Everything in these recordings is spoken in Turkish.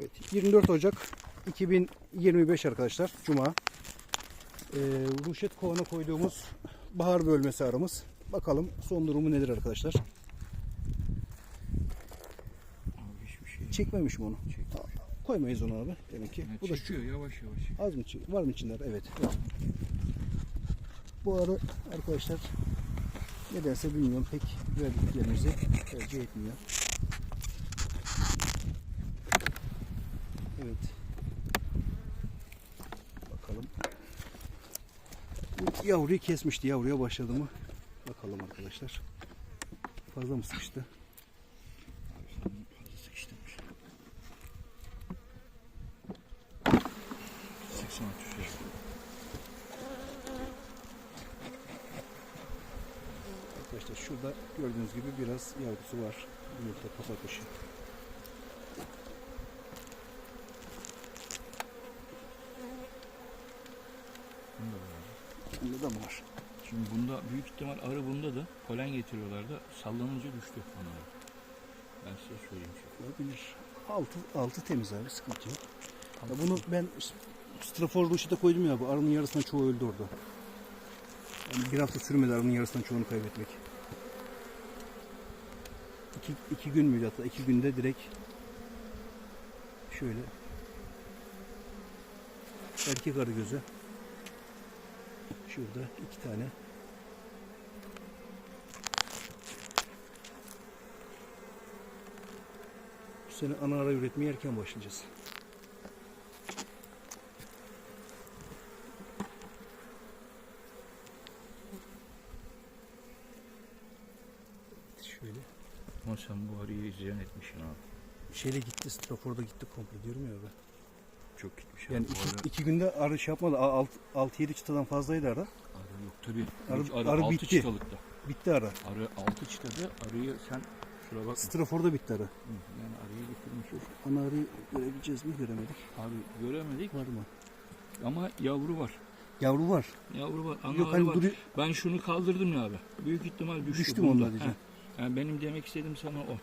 Evet, 24 Ocak 2025 arkadaşlar. Cuma. Ee, Ruşet kovana koyduğumuz bahar bölmesi arımız. Bakalım son durumu nedir arkadaşlar. Şey. Çekmemiş mi onu? Tamam. Koymayız onu abi. Demek ki. Yani Bu da şu. çekiyor yavaş yavaş. Az mı? çek- Var mı içinde? Evet. Bu arı arkadaşlar nedense bilmiyorum pek verdiklerimizi tercih etmiyor. Evet. Bakalım. Yavruyu kesmişti. Yavruya başladı mı? Bakalım arkadaşlar. Fazla mı sıkıştı? Fazla sıkıştırmış. 80 atıyor. Arkadaşlar şurada gördüğünüz gibi biraz yavrusu var. Yumurta kafa kuşu. Bunda da var. Bunda da mı var? Şimdi bunda büyük ihtimal arı bunda da polen getiriyorlar da sallanınca düştü anaları. Ben size söyleyeyim şey. Olabilir. Altı, altı temiz abi sıkıntı yok. Ya bunu ben strafor ruşete koydum ya bu arının yarısından çoğu öldü orada. Yani bir hafta sürmedi arının yarısından çoğunu kaybetmek. İki, iki gün müydü hatta iki günde direkt şöyle erkek arı gözü şurada iki tane sene ana ara üretmeye erken başlayacağız. Şöyle. Ama sen bu arıyı ziyan etmişsin abi. Şeyle gitti, Strafor'da gitti komple diyorum ya abi. Çok gitmiş Yani abi. Bu iki, iki günde arı şey yapmadı. 6-7 çıtadan fazlaydı arı. arı yok tabii. Arı- arı, arı bitti. çıtalıkta. Bitti arı. Arı altı çıtadı. Arıyı sen şura bak. Strafor'da bitti arı. Yani arıyı getirmiş. Ana arıyı görebileceğiz mi? Göremedik. Abi göremedik Var mı? ama yavru var. Yavru var. Yavru var. Ana Yok hani var. duruyor. Ben şunu kaldırdım ya abi. Büyük ihtimal düştü. Düştü mü onda diyeceğim. Yani benim demek istediğim sana o.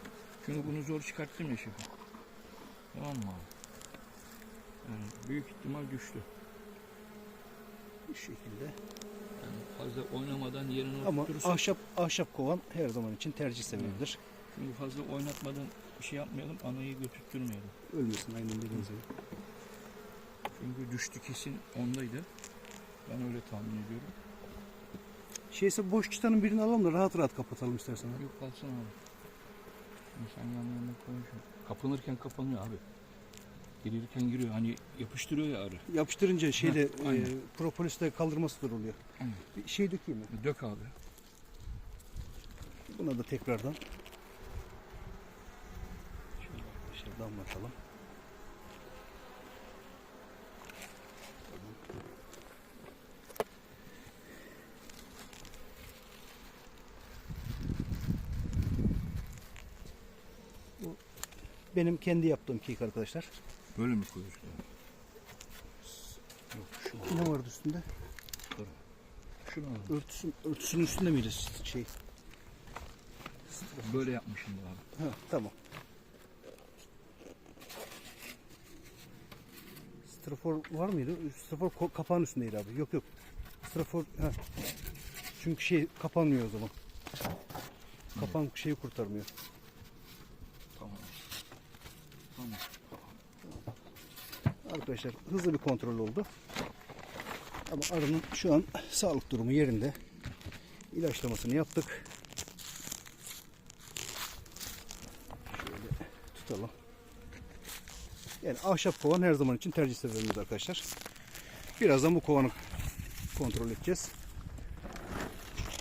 Çünkü bunu zor çıkarttım ya şimdi. Tamam mı abi? Yani büyük ihtimal düştü. Bu şekilde. Yani fazla oynamadan yerini Ama oturtursa. ahşap ahşap kovan her zaman için tercih sebebidir. Çünkü fazla oynatmadan bir şey yapmayalım. Anayı götürtmeyelim. Ölmesin aynen dediğiniz gibi. Çünkü düştü kesin ondaydı. Ben öyle tahmin ediyorum. Şeyse boş çıtanın birini alalım da rahat rahat kapatalım istersen. abi. Yok kalsın abi. Şimdi sen yan yana koyuyorsun. Kapanırken kapanıyor abi. Gelirken giriyor. Hani yapıştırıyor ya arı. Yapıştırınca şeyde Heh, aynen. e, propolisle kaldırması da oluyor. Aynen. Bir şey dökeyim mi? Dök abi. Buna da tekrardan şöyle arkadaşlar damlatalım. Bu benim kendi yaptığım kek arkadaşlar. Böyle mi koyuyorsun? Ne vardı üstünde? Şunu. Örtüsün, örtüsünün üstünde miydi şey? Böyle yapmışım abi. Ha, tamam. Strafor var mıydı? Strafor kapağın üstündeydi abi. Yok yok. Strafor ha. Çünkü şey kapanmıyor o zaman. Kapan şeyi kurtarmıyor. Tamam. Tamam. Arkadaşlar hızlı bir kontrol oldu. Ama arının şu an sağlık durumu yerinde. İlaçlamasını yaptık. Şöyle tutalım. Yani ahşap kovan her zaman için tercih sebebimiz arkadaşlar. Birazdan bu kovanı kontrol edeceğiz.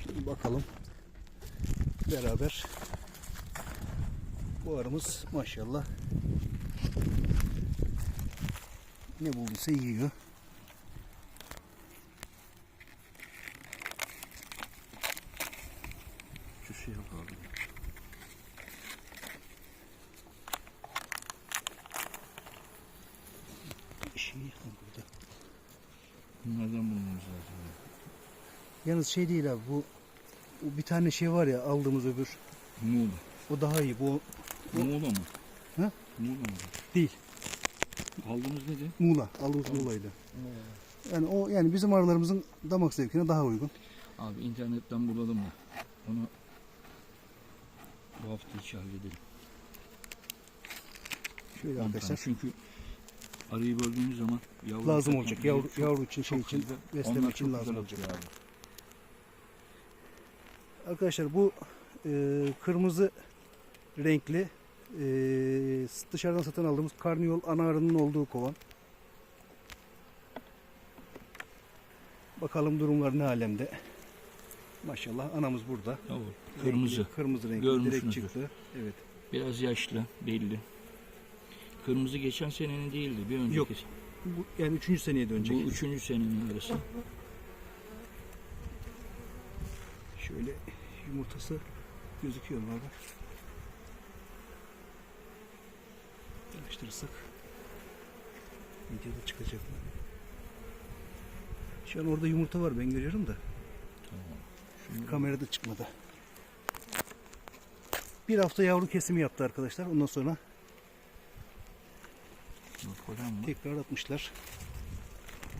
Şimdi bakalım. Beraber bu arımız maşallah ne bulduysa yiyor. Şu şey yap abi. Ha, burada. Bunlardan bulmamız lazım. Yalnız şey değil abi bu, bu bir tane şey var ya aldığımız öbür Muğla. o daha iyi bu Bu- Muğla mı? Hı? Muğla mı? değil. Aldığımız nedir? Muğla. Aldığımız Muğla'ydı. Yani o yani bizim arılarımızın damak zevkine daha uygun. Abi internetten bulalım da. Onu bu hafta içi halledelim. Şöyle arkadaşlar. Çünkü arıyı böldüğümüz zaman yavru Lazım olacak. Yavru, çok- yavru için şey için güzel- besleme için lazım olacak. abi. Arkadaşlar bu e, kırmızı renkli e, dışarıdan satın aldığımız karniyol ana arının olduğu kovan. Bakalım durumlar ne alemde. Maşallah anamız burada. Yavru, Renkli, Kırmızı. kırmızı renkli direkt çıktı. Evet. Biraz yaşlı belli. Kırmızı geçen senenin değildi. Bir önceki. Yok, Bu, yani üçüncü seneye dönecek. Bu üçüncü senenin arası. Şöyle yumurtası gözüküyor abi? Araştırırsak videoda çıkacak mı? Şu an orada yumurta var ben görüyorum da Tamam. Şimdi kamerada çıkmadı. Bir hafta yavru kesimi yaptı arkadaşlar. Ondan sonra kodan tekrar atmışlar.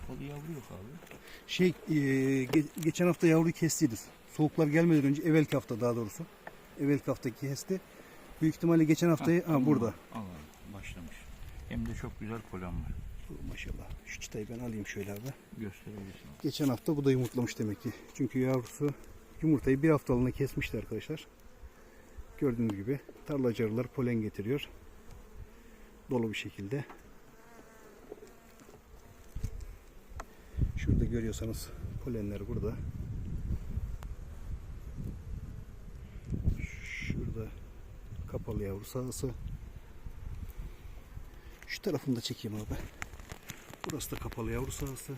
Kapalı yavru yok abi. Şey e, ge- geçen hafta yavru kestiydi. Soğuklar gelmeden önce evvelki hafta daha doğrusu. Evvelki hafta kesti. Büyük ihtimalle geçen haftayı ha, tamam. burada. Al abi, başlamış. Hem de çok güzel kolan var. Oh, Maşallah. Şu çıtayı ben alayım şöyle abi. Gösterebilirsin. Geçen hafta bu da yumurtlamış demek ki. Çünkü yavrusu yumurtayı bir haftalığına kesmişti arkadaşlar. Gördüğünüz gibi tarlacı arılar polen getiriyor. Dolu bir şekilde. Şurada görüyorsanız polenler burada. Şurada kapalı yavru sahası. Şu tarafını da çekeyim abi. Burası da kapalı yavru sahası.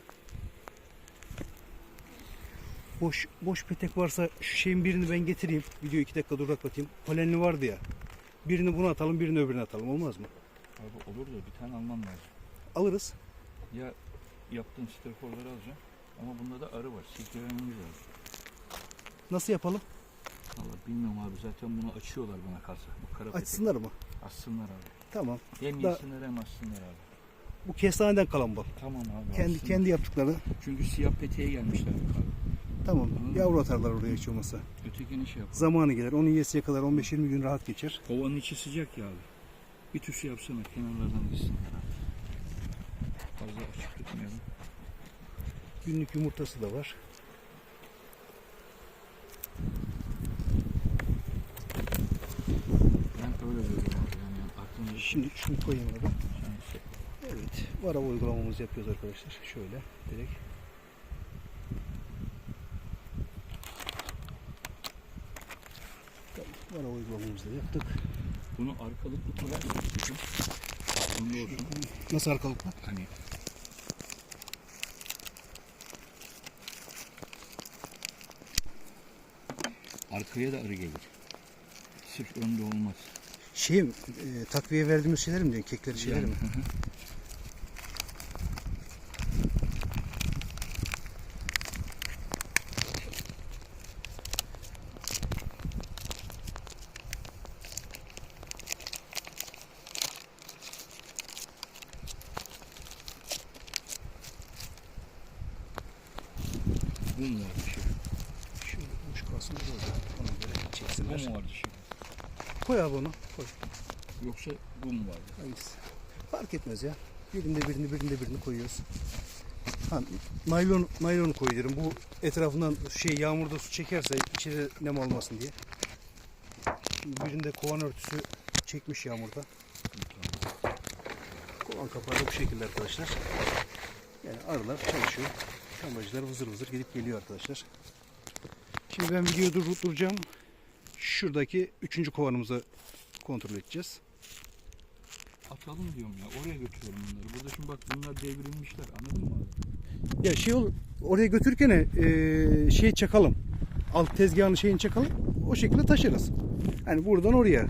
Boş boş petek varsa şu şeyin birini ben getireyim. Videoyu iki dakika duraklatayım. Polenli vardı ya. Birini buna atalım, birini öbürüne atalım. Olmaz mı? Abi olur da bir tane alman lazım. Alırız. Ya yaptığın straforları alacağım. Ama bunda da arı var. Silkelememiz lazım. Nasıl yapalım? Valla bilmiyorum abi zaten bunu açıyorlar bana kalsa. Bu kara petek. Açsınlar mı? Açsınlar abi. Tamam. Hem Da- yesinler hem açsınlar abi. Bu kestaneden kalan bal. Tamam abi. Kendi açsınlar. kendi yaptıkları. Çünkü siyah peteğe gelmişler abi. Tamam. Hı. Yavru atarlar oraya hiç olmazsa. Ötekini şey yap. Zamanı gelir. Onun yesiye kadar 15-20 gün rahat geçer. Kovanın içi sıcak ya abi. Bir tüsü yapsana kenarlardan gitsinler abi. Fazla açık tutmayalım. Günlük yumurtası da var. Ben öyle görüyorum. Yani aklımda Şimdi şunu koyayım abi. Evet. Vara uygulamamızı yapıyoruz arkadaşlar. Şöyle direkt. Vara uygulamamızı da yaptık. Bunu arkalıklı aklında olsun. Nasıl arkalıklı? Hani arkaya da arı gelir. Sırf önde olmaz. Şey? E, takviye verdiğimiz şeyler mi diyorsun? Kekleri şeyler Yani, mi? hı hı. Bu mu vardı şey? Şöyle boş kalsın burada. Ona göre Bu çeksinler. mu vardı şey? Koy abi onu. Koy. Yoksa bu mu vardı? Hangisi? Fark etmez ya. Birinde birini birinde birini koyuyoruz. Ha, naylon naylonu koyuyorum. Bu etrafından şey yağmurda su çekerse içeri nem olmasın diye. Birinde kovan örtüsü çekmiş yağmurda. Kovan kapağı da bu şekilde arkadaşlar. Yani arılar çalışıyor. Şambacılar vızır vızır gidip geliyor arkadaşlar. Şimdi ben videoyu dur- duracağım. Şuradaki üçüncü kovanımızı kontrol edeceğiz. Atalım diyorum ya. Oraya götürüyorum bunları. Burada şimdi bak bunlar devrilmişler. Anladın mı? Ya şey ol oraya götürürken e, şey çakalım. Alt tezgahın şeyini çakalım. O şekilde taşırız. Yani buradan oraya.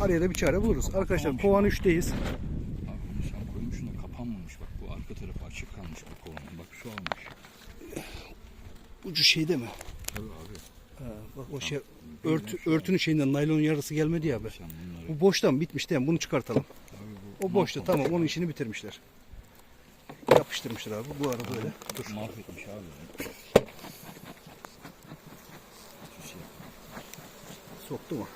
Araya da bir çare buluruz. Arkadaşlar kovan şimdi. 3'teyiz. Abi bunu sen koymuşsun da kapanmamış. Bak bu arka tarafı açık kalmış bu kovanın. Bak su almış. Ucu şeyde mi? Tabii abi. Ha, bak o şey Su örtünün şeyinden naylonun yarısı gelmedi ya be. Bu boştan bitmiş değil mi? Bunu çıkartalım. O Mahvolmuş. tamam onun işini bitirmişler. Yapıştırmışlar abi. Bu arada böyle. Dur. Mahvetmiş abi. Soktu mu?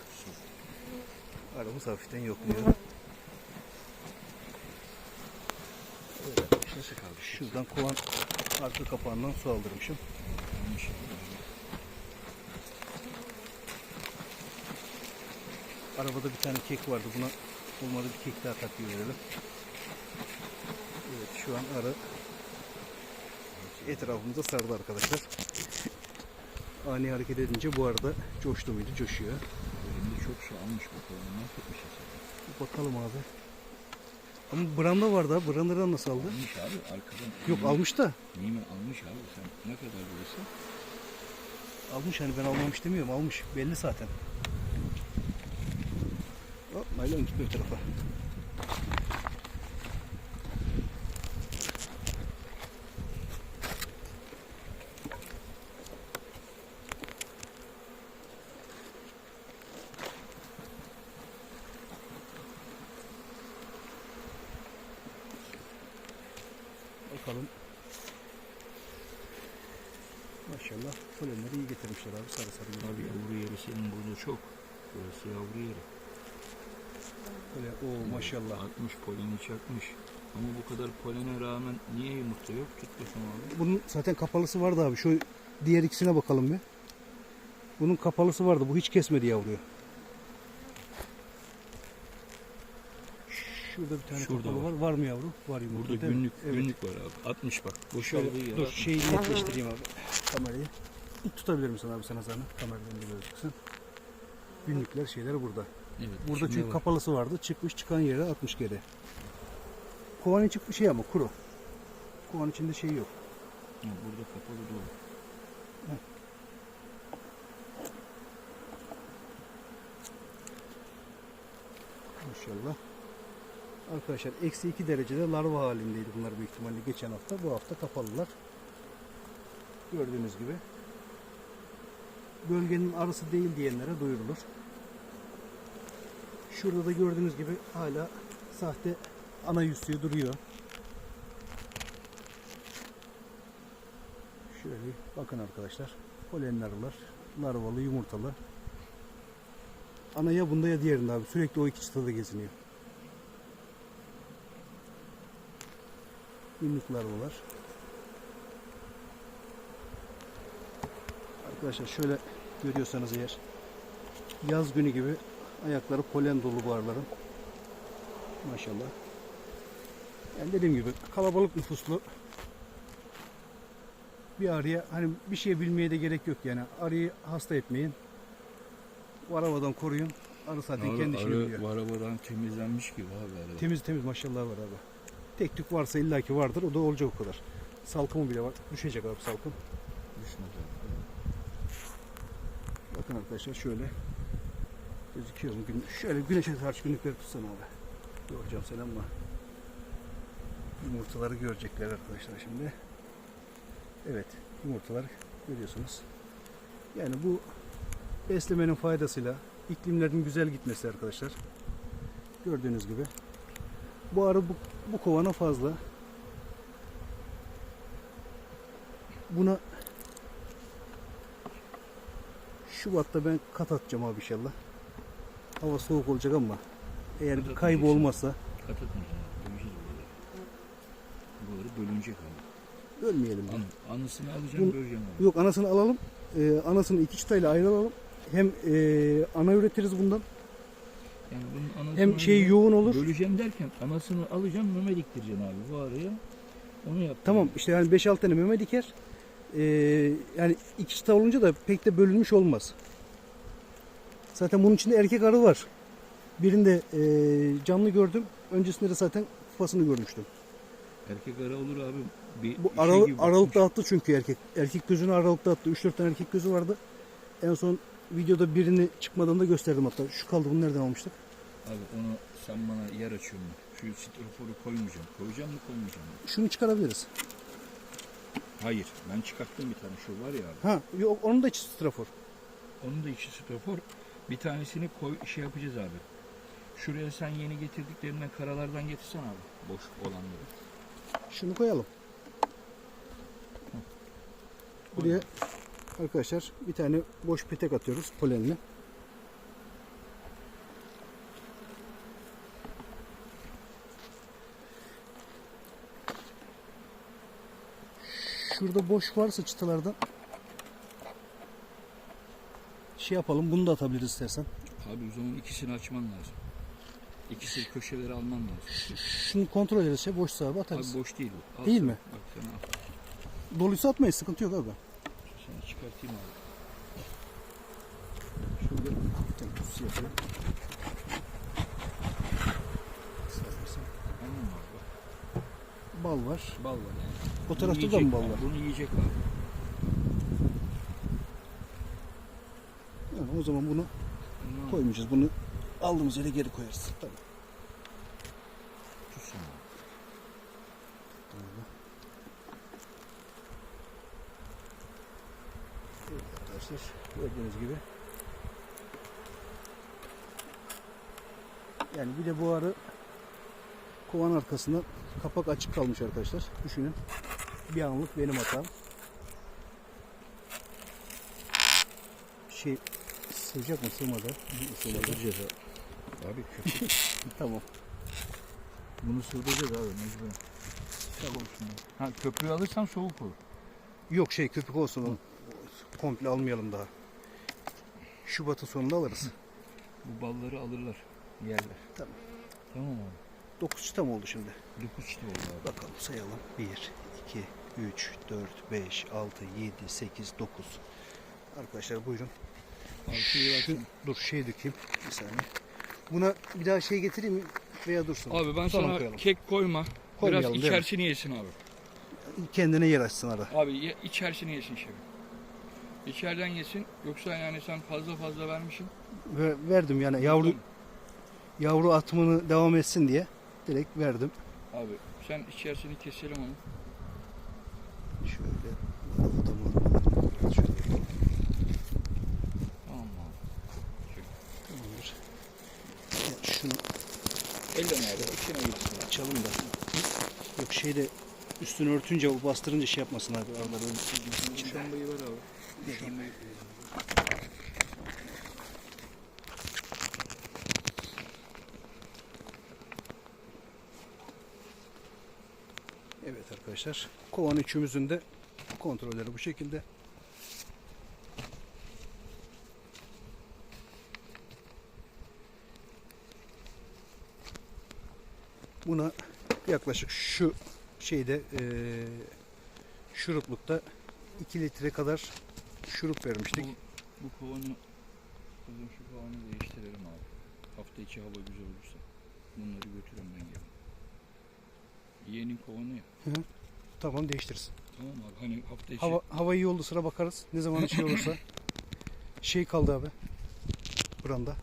Aramız hafiften yokluyor. Şuradan kovan arka kapağından su aldırmışım. Arabada bir tane kek vardı. Buna olmadı bir kek daha takviye verelim. Evet şu an arı etrafımıza sardı arkadaşlar. Ani hareket edince bu arada coştu muydu? Coşuyor. Elimde çok su almış bakalım. Aslında. Bir bakalım abi. Ama branda vardı ha. Brandadan nasıl aldı? Almış abi arkadan. Yok almış da. Nimet almış abi sen. Ne kadar burası? Almış hani ben almamış demiyorum. Almış. Belli zaten. Hop naylon gitme bir tarafa. Bakalım. Maşallah polenleri iyi getirmişler abi sarı sarı Abi gibi. yavru yeri senin burada çok. Burası yavru yeri. Böyle o Atmış poleni çakmış. Ama bu kadar polene rağmen niye yumurta yok? Tut bakayım abi. Bunun zaten kapalısı vardı abi. Şu diğer ikisine bakalım bir. Bunun kapalısı vardı. Bu hiç kesmedi yavruyu. Şurada bir tane Şurada kapalı var. var. var. mı yavru? Var yumurta Burada günlük Evet. günlük var abi. 60 bak. Şöyle, Boşaldığı yer. dur 60. şeyi netleştireyim abi. Kamerayı. Tutabilir misin abi sana zahmet? Kameradan da gözüksün. Günlükler şeyler burada. Evet, Burada çünkü var. kapalısı vardı. Çıkmış çıkan yere atmış geri. Kovanın çıkmış şey ama kuru. Kovanın içinde şey yok. Burada kapalı dolu. İnşallah. Arkadaşlar eksi 2 derecede larva halindeydi bunlar büyük ihtimalle geçen hafta. Bu hafta kapalılar. Gördüğünüz gibi. Bölgenin arısı değil diyenlere duyurulur. Şurada da gördüğünüz gibi hala sahte ana yüzüğü duruyor. Şöyle bakın arkadaşlar. Polenli arılar. Larvalı, yumurtalı. Ana ya bunda ya diğerinde abi. Sürekli o iki çıtada geziniyor. Günlük larvalar. Arkadaşlar şöyle görüyorsanız eğer yaz günü gibi ayakları polen dolu bu arıların. Maşallah. Yani dediğim gibi kalabalık nüfuslu bir arıya hani bir şey bilmeye de gerek yok yani. Arıyı hasta etmeyin. Varavadan koruyun. Arı zaten Arı, kendi işini arı biliyor. varabadan temizlenmiş gibi abi arada. Temiz temiz maşallah var abi. Tek tük varsa illaki vardır. O da olacak o kadar. Salkımı bile var. Düşecek abi salkım. Düşmedi. Bakın arkadaşlar şöyle. Gözüküyor mu? Gün, şöyle güneşe karşı günlükleri tutsana abi. Göreceğim seni ama. Yumurtaları görecekler arkadaşlar şimdi. Evet. Yumurtalar görüyorsunuz. Yani bu beslemenin faydasıyla iklimlerin güzel gitmesi arkadaşlar. Gördüğünüz gibi. Bu arı bu, bu kovana fazla. Buna Şubat'ta ben kat atacağım abi inşallah. Hava soğuk olacak ama eğer bir olmazsa Kat atmayacaksın abi. Döveceğiz buraları. Buraları bölünecek abi. ölmeyelim. An, anısını alacaksın Bunu- böleceksin abi. Yok anasını alalım. Ee, anasını iki çıtayla ayrılalım. Hem ee, ana üretiriz bundan. Yani bunun anasını Hem şey yoğun olur. Böleceğim derken anasını alacaksın meme diktireceksin abi bu araya. Onu yap. Tamam işte yani 5-6 tane meme diker. Ee, yani iki çıta olunca da pek de bölünmüş olmaz. Zaten bunun içinde erkek arı var. Birinde ee, canlı gördüm. Öncesinde de zaten kafasını görmüştüm. Erkek ara olur abi. Bir Bu şey aralık, gibi aralıkta bakmış. attı çünkü erkek. Erkek gözünü aralıkta attı. 3-4 tane erkek gözü vardı. En son videoda birini çıkmadan da gösterdim hatta. Şu kaldı bunu nereden almıştık? Abi onu sen bana yer açıyorsun. Şu stroforu koymayacağım. Koyacağım mı koymayacağım mı? Şunu çıkarabiliriz. Hayır. Ben çıkarttım bir tane şu var ya abi. Ha yok onun da içi strafor. Onun da içi strofor. Bir tanesini koy şey yapacağız abi. Şuraya sen yeni getirdiklerinden karalardan getirsen abi. Boş olanları. Şunu koyalım. Buraya arkadaşlar bir tane boş petek atıyoruz polenli. Şurada boş varsa çıtalardan şey yapalım. Bunu da atabiliriz istersen. Abi o zaman ikisini açman lazım. İkisi köşeleri alman lazım. Şunu kontrol ederse boş sahibi atarız. Abi boş değil bu. Al Değil sen. mi? Bak sana al. Doluysa atmayız. Sıkıntı yok abi. Sana çıkartayım abi. Şurada bir tane. Anladın mı abi? Bak, Bal var. Bal var yani. O Bunu tarafta da yiyecek mı bal abi, var? Bunu yiyecek abi. Yani o zaman bunu Bunu koymayacağız. Bunu aldığımız yere geri koyarız. Tamam. tutsun. Evet arkadaşlar gördüğünüz gibi. Yani bir de bu arı kovan arkasında kapak açık kalmış arkadaşlar. Düşünün. Bir anlık benim hatam. Şey sığacak mı sığmadı? Sığmadı. Abi köpük. Tamam. Bunu sığdıracağız abi mecburen. Tamam. Ha köprüyü alırsan soğuk olur. Yok şey köpük olsun o. Komple almayalım daha. Şubat'ın sonunda alırız. Bu balları alırlar. Yerler. Tamam. Tamam abi. 9 çıta mı oldu şimdi? 9 çıta oldu abi. Bakalım sayalım. 1, 2, 3, 4, 5, 6, 7, 8, 9. Arkadaşlar buyurun. Altıyı açın. dur şey dökeyim. Bir saniye. Buna bir daha şey getireyim mi? Veya dursun. Abi ben Sonra sana koyalım. kek koyma. Koymayalım, Biraz değil mi? içerisini yesin abi. Kendine yer açsın ara. Abi ye, içerisini yesin şefim. İçeriden yesin. Yoksa yani sen fazla fazla vermişsin. Ve verdim yani yavru yavru atımını devam etsin diye direkt verdim. Abi sen içerisini keselim onu. Şöyle adamı şöyle yapalım. Tamam mı abi? Tamamdır. Ya şunu Elle abi içine gitsin. açalım da. Yok şeyde üstünü örtünce o bastırınca şey yapmasın abi. Araları öyle Muşambayı ver abi. Evet arkadaşlar. Kovan üçümüzün de kontrolleri bu şekilde. Buna yaklaşık şu şeyde eee şuruplukta 2 litre kadar şurup vermiştik. Bu, bu kovanı Kızım şu kovanı değiştirelim abi. Hafta içi hava güzel olursa. Bunları götürün ben gelin. Yeğenin kovanı ya. Tamam değiştiririz. Tamam abi hani hafta içi. Hava, hava iyi oldu sıra bakarız. Ne zaman şey olursa. Şey kaldı abi. Branda.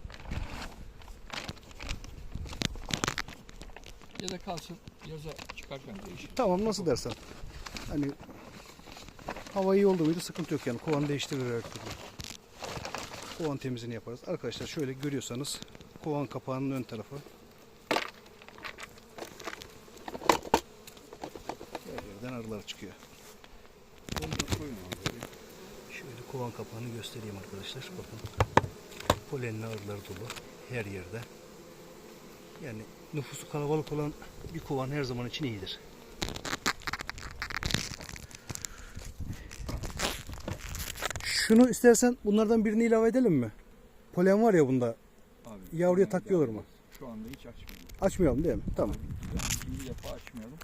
Ya da kalsın yaza çıkarken değişir. Tamam nasıl dersen. Hani hava iyi oldu muydu sıkıntı yok yani. Kovan değiştirir her. Kovan temizliğini yaparız. Arkadaşlar şöyle görüyorsanız kovan kapağının ön tarafı. Her yerden arılar çıkıyor. Şöyle kovan kapağını göstereyim arkadaşlar. Bakın. Polenli arılar dolu. Her yerde. Yani nüfusu kalabalık olan bir kovan her zaman için iyidir. Şunu istersen bunlardan birini ilave edelim mi? Polen var ya bunda. Abi, Yavruya takıyorlar mı? Şu anda hiç açmıyorum. Açmayalım değil mi? Tamam. İkinci defa açmayalım.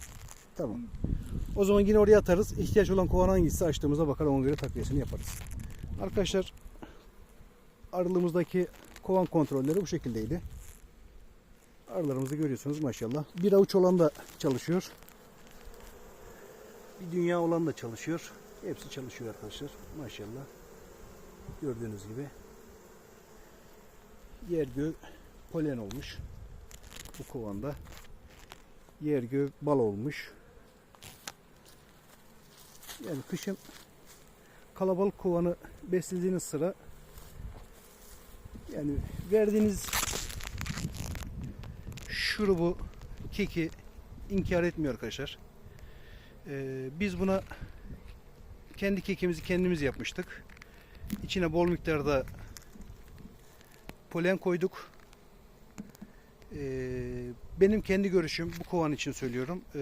Tamam. O zaman yine oraya atarız. İhtiyaç olan kovan hangisi açtığımızda bakar ona göre takviyesini yaparız. Arkadaşlar arılığımızdaki kovan kontrolleri bu şekildeydi. Arılarımızı görüyorsunuz maşallah. Bir avuç olan da çalışıyor. Bir dünya olan da çalışıyor. Hepsi çalışıyor arkadaşlar. Maşallah. Gördüğünüz gibi. Yer gök polen olmuş. Bu kovanda. Yer gök bal olmuş. Yani kışın kalabalık kovanı beslediğiniz sıra yani verdiğiniz şurubu, keki inkar etmiyor arkadaşlar. Ee, biz buna kendi kekimizi kendimiz yapmıştık. İçine bol miktarda polen koyduk. Ee, benim kendi görüşüm bu kovan için söylüyorum. Ee,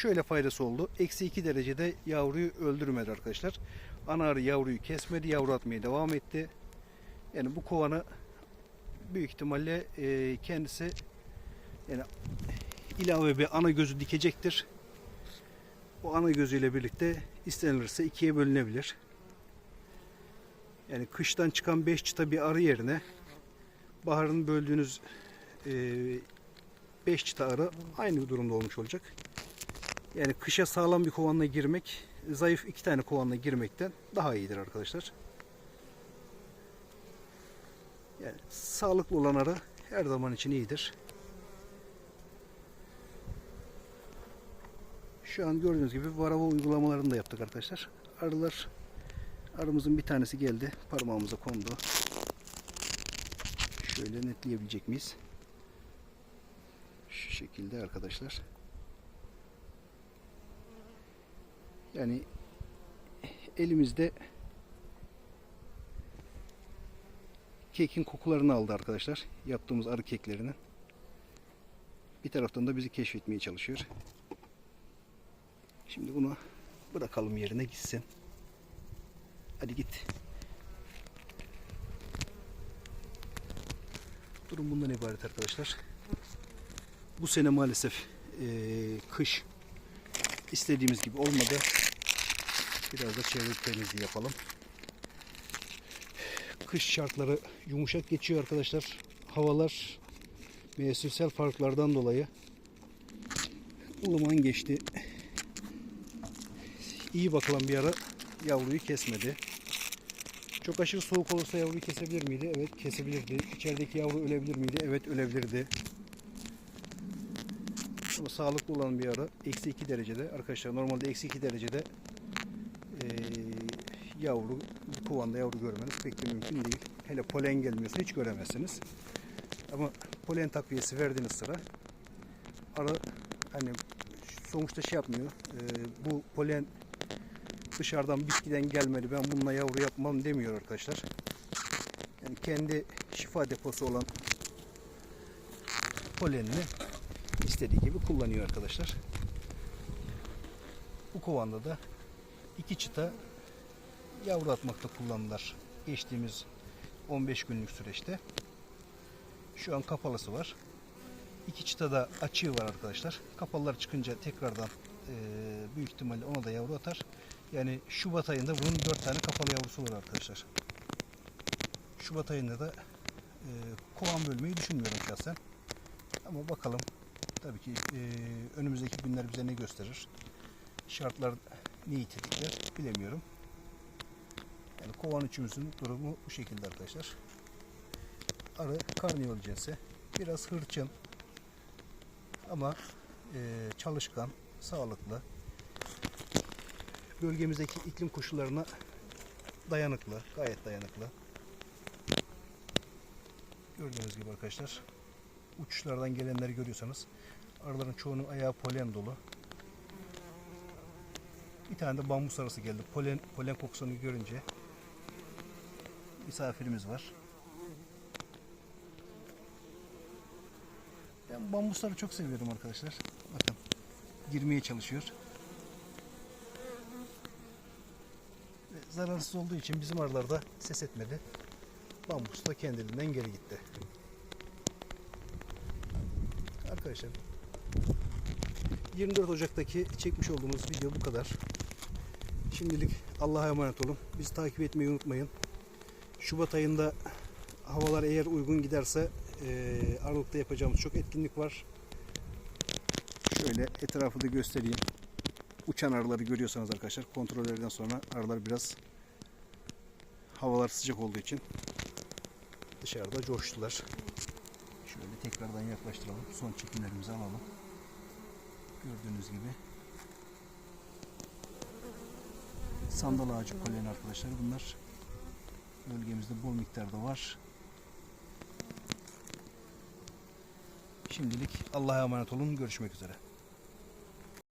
şöyle faydası oldu. Eksi 2 derecede yavruyu öldürmedi arkadaşlar. Ana arı yavruyu kesmedi. Yavru atmaya devam etti. Yani bu kovanı büyük ihtimalle e, kendisi yani ilave bir ana gözü dikecektir. O ana gözüyle birlikte istenilirse ikiye bölünebilir. Yani kıştan çıkan 5 çıta bir arı yerine baharın böldüğünüz 5 çıta arı aynı durumda olmuş olacak. Yani kışa sağlam bir kovanla girmek, zayıf iki tane kovanla girmekten daha iyidir arkadaşlar. Yani sağlıklı olan arı her zaman için iyidir. Şu an gördüğünüz gibi varava uygulamalarını da yaptık arkadaşlar. Arılar arımızın bir tanesi geldi. Parmağımıza kondu. Şöyle netleyebilecek miyiz? Şu şekilde arkadaşlar. Yani elimizde kekin kokularını aldı arkadaşlar. Yaptığımız arı keklerinin. Bir taraftan da bizi keşfetmeye çalışıyor. Şimdi bunu bırakalım yerine gitsin. Hadi git. Durum bundan ibaret arkadaşlar. Bu sene maalesef eee, kış istediğimiz gibi olmadı. Biraz da çevre temizliği yapalım. Kış şartları yumuşak geçiyor arkadaşlar. Havalar mevsimsel farklardan dolayı ılıman geçti. İyi bakılan bir ara yavruyu kesmedi. Çok aşırı soğuk olursa yavruyu kesebilir miydi? Evet kesebilirdi. İçerideki yavru ölebilir miydi? Evet ölebilirdi. Ama sağlıklı olan bir ara eksi 2 derecede arkadaşlar normalde eksi 2 derecede eee, yavru bir kovanda yavru görmeniz pek de mümkün değil. Hele polen gelmiyorsa hiç göremezsiniz. Ama polen takviyesi verdiğiniz sıra ara hani sonuçta şey yapmıyor. eee, bu polen dışarıdan bitkiden gelmedi ben bununla yavru yapmam demiyor arkadaşlar. Yani kendi şifa deposu olan polenini istediği gibi kullanıyor arkadaşlar. Bu kovanda da iki çıta yavru atmakta kullandılar. Geçtiğimiz 15 günlük süreçte. Şu an kapalısı var. İki çıta da açığı var arkadaşlar. Kapalılar çıkınca tekrardan eee, büyük ihtimalle ona da yavru atar. Yani Şubat ayında bunun 4 tane kapalı yavrusu var arkadaşlar. Şubat ayında da eee kovan bölmeyi düşünmüyorum şahsen. Ama bakalım. Tabii ki eee, önümüzdeki günler bize ne gösterir? Şartlar neyi tetikler bilemiyorum. Yani kovan üçümüzün durumu bu şekilde arkadaşlar. Arı karnıyol cinsi. Biraz hırçın. Ama eee, çalışkan, sağlıklı. Bölgemizdeki iklim koşullarına dayanıklı, gayet dayanıklı. Gördüğünüz gibi arkadaşlar uçuşlardan gelenleri görüyorsanız arıların çoğunun ayağı polen dolu. Bir tane de bambus arısı geldi. Polen, polen kokusunu görünce misafirimiz var. Ben bambusları çok seviyorum arkadaşlar. Bakın girmeye çalışıyor. Ve zararsız olduğu için bizim arılarda ses etmedi. Bambus da kendiliğinden geri gitti. Arkadaşlar 24 Ocak'taki çekmiş olduğumuz video bu kadar. Şimdilik Allah'a emanet olun. Bizi takip etmeyi unutmayın. Şubat ayında havalar eğer uygun giderse eee Aralık'ta yapacağımız çok etkinlik var. Şöyle etrafı da göstereyim. Uçan arıları görüyorsanız arkadaşlar kontrollerden sonra arılar biraz havalar sıcak olduğu için dışarıda coştular. Şöyle tekrardan yaklaştıralım. Son çekimlerimizi alalım. Gördüğünüz gibi sandal ağacı poleni arkadaşlar bunlar. Bölgemizde bol miktarda var. Şimdilik Allah'a emanet olun. Görüşmek üzere.